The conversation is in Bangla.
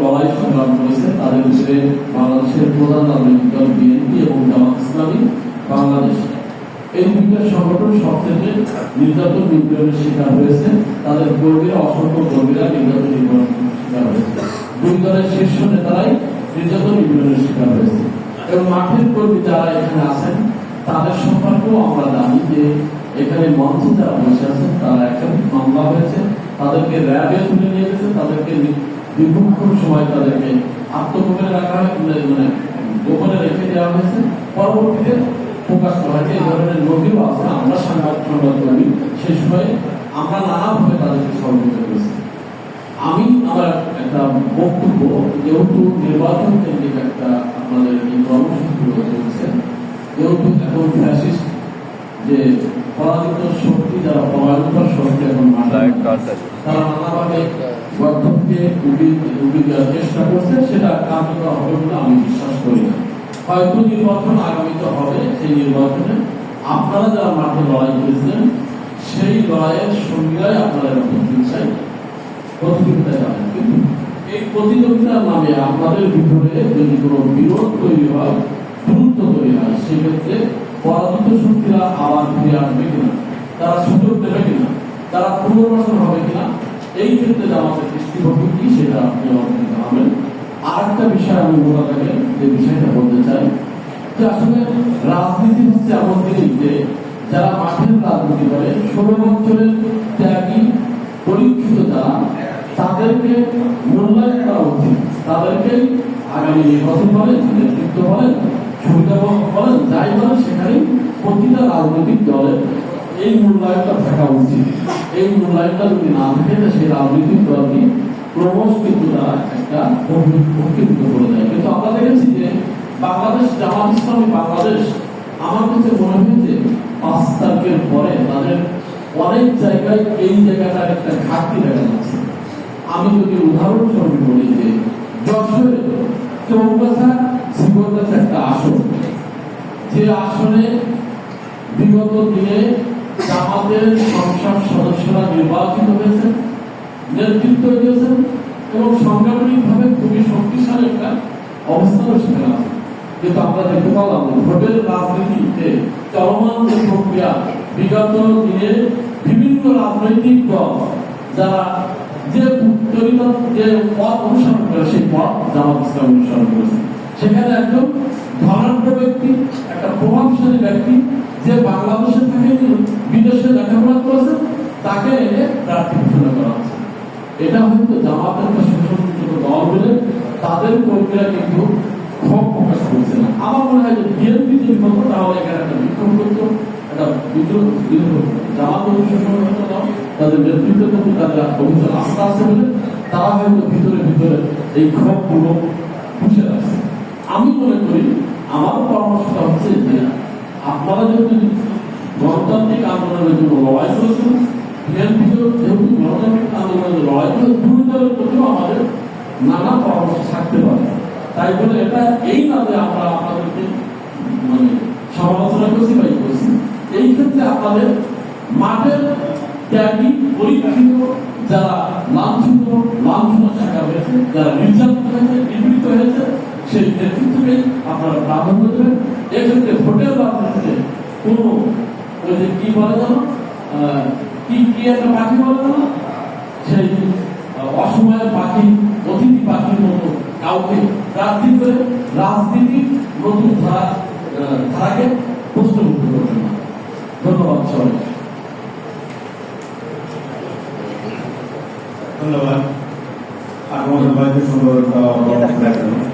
লড়াই সংগ্রাম করেছে তাদের ভিতরে বাংলাদেশের প্রধান রাজনৈতিক দল এবং বাংলাদেশ এই দুইটা সংগঠন সব থেকে নির্যাতন নিপীড়নের শিকার হয়েছে। তাদের কর্মীরা অসংখ্য কর্মীরা নির্যাতন হয়েছে দুই শীর্ষ নেতারাই নির্যাতন নিপীড়নের শিকার হয়েছে। এবং মাঠের কর্মী যারা এখানে আছেন, তাদের সম্পর্কেও আমরা জানি যে এখানে মঞ্চে যারা বসে আছেন, তারা একাধিক মামলা হয়েছে। তাদেরকে র্যাবে তুলে নিয়ে গেছে, তাদেরকে দীর্ঘক্ষণ সময় তাদেরকে আত্মগোপনে রাখা মানে গোপনে রেখে দেওয়া হয়েছে। পরবর্তীতে প্রকাশ করা হয় এই ধরনের নদীও আছে, আমরা সংবাদ সংবাদ করি সেই সময়ে আমরা নানাভাবে তাদেরকে সহযোগিতা করেছি। আমি আমার একটা বক্তব্য যেহেতু নির্বাচন কেন্দ্রিক একটা আপনাদের এই কর্মসূচিগুলো চলছে যেহেতু এখন ফ্যাসিস্ট যে পরাজিত শক্তি যারা পরাজিত শক্তি এখন মাথায় তারা নানাভাবে গর্ধবকে উবি দেওয়ার চেষ্টা করছে সেটা কার্যকর হবে বলে আমি বিশ্বাস করি না। হয়তো নির্বাচন আগামীতে হবে সেই নির্বাচনে। আপনারা যারা মাঠে লড়াই করেছিলেন সেই লড়াইয়ের সঙ্গীরাই আপনারা প্রতিযোগিতায় প্রতিযোগিতায় কিন্তু এই প্রতিযোগিতার নামে আপনাদের ভিতরে যদি কোনো বিরোধ তৈরি হয় দূরত্ব তৈরি হয়, সেক্ষেত্রে পরাজিত শক্তিরা আবার ফিরে আসবে কিনা, তারা সুযোগ দেবে কিনা, তারা পুনর্বাসন হবে কিনা, এই ক্ষেত্রে আমাদের দৃষ্টিভঙ্গি কি সেটা আপনি আমাদের হবেন আর একটা বিষয় আমি বলা থাকে যে বিষয়টা বলতে চাই, যে আসলে রাজনীতি হচ্ছে এমন জিনিস যে যারা মাঠের রাজনীতি করে, ষোলো বছরের ত্যাগী, পরীক্ষিত যারা তাদেরকে মূল্যায়ন করা উচিত। তাদেরকেই আগামী নির্বাচন বলেন নেতৃত্ব বলেন সুবিধা বলেন যাই বলেন সেখানে প্রতিটা রাজনৈতিক দলের এই মূল্যায়নটা থাকা উচিত। এই মূল্যায়নটা যদি না থাকে সেই রাজনৈতিক দলকে ক্রমশ কিন্তু তারা একটা প্রকৃত করে দেয়। কিন্তু আমরা দেখেছি যে বাংলাদেশ, জামাত ইসলামী বাংলাদেশ, আমার কাছে মনে হয়েছে পাঁচ তারিখের পরে তাদের অনেক জায়গায় এই জায়গাটার একটা ঘাটতি দেখা যাচ্ছে। আমি যদি উদাহরণস্বরূপ বলি যে, যশোরে চৌগাছা শিবগাছা একটা আসন। যে আসনে বিগত দিনে জামাতের সংসদ সদস্যরা নির্বাচিত হয়েছেন, নেতৃত্ব দিয়েছেন এবং সাংগঠনিকভাবে খুবই শক্তিশালী একটা অবস্থানও সেখানে আছে। কিন্তু আমরা দেখতে পারলাম, ভোটের রাজনীতিতে চলমান যে প্রক্রিয়া, বিগত দিনে বিভিন্ন রাজনৈতিক দল যারা যে যে পথ অনুসরণ করে, সেই পথ জামাত ইসলাম অনুসরণ করেছে। সেখানে একজন ধনাঢ্য ব্যক্তি, একটা প্রভাবশালী ব্যক্তি, যে বাংলাদেশে থাকে বিদেশে লেখাপড়া করেছে, তাকে এনে প্রার্থী ঘোষণা করা হচ্ছে এটা হয়তো জামাতের একটা সুসংগঠিত দল বলে তাদের কর্মীরা কিন্তু ক্ষোভ প্রকাশ করছে না। আমার মনে হয় যে বিএনপি যদি হতো তাহলে এখানে একটা বিক্ষোভ করতো, একটা বিদ্রোহ। জামাত যদি সুসংগঠিত তাদের নেতৃত্বের প্রতি তাদের অভিযোগ আস্থা আছে বলে তারা হয়তো ভিতরে ভিতরে এই ক্ষোভগুলো পুষে রাখছে। আমি মনে করি আমার পরামর্শটা হচ্ছে যে আপনারা যদি গণতান্ত্রিক আন্দোলনের জন্য লড়াই করেছেন আমাদের পরামর্শ থাকতে তাই বলে এটা আমরা মানে সমালোচনা করছি। এই ক্ষেত্রে আপনাদের মাঠের ত্যাগী, পরীক্ষিত যারা লাঞ্ছিত লাঞ্ছনা শিকার হয়েছে যারা নির্যাতিত হয়েছে নিপীড়িত হয়েছে সেই নেতৃত্বকে আপনারা প্রাধান্য দেবেন। এক্ষেত্রে ভোটের রাজনীতিতে কোনো যে কি বলে আহ, কি কি একটা পাখি বলে জানো সেই অসময়ের পাখি অতিথি পাখির মতো কাউকে প্রার্থী করে রাজনীতির নতুন ধারা ধারাকে প্রশ্নমুক্ত করবেন না ধন্যবাদ সবাই ধন্যবাদ। আপনাদের সবাইকে সুন্দর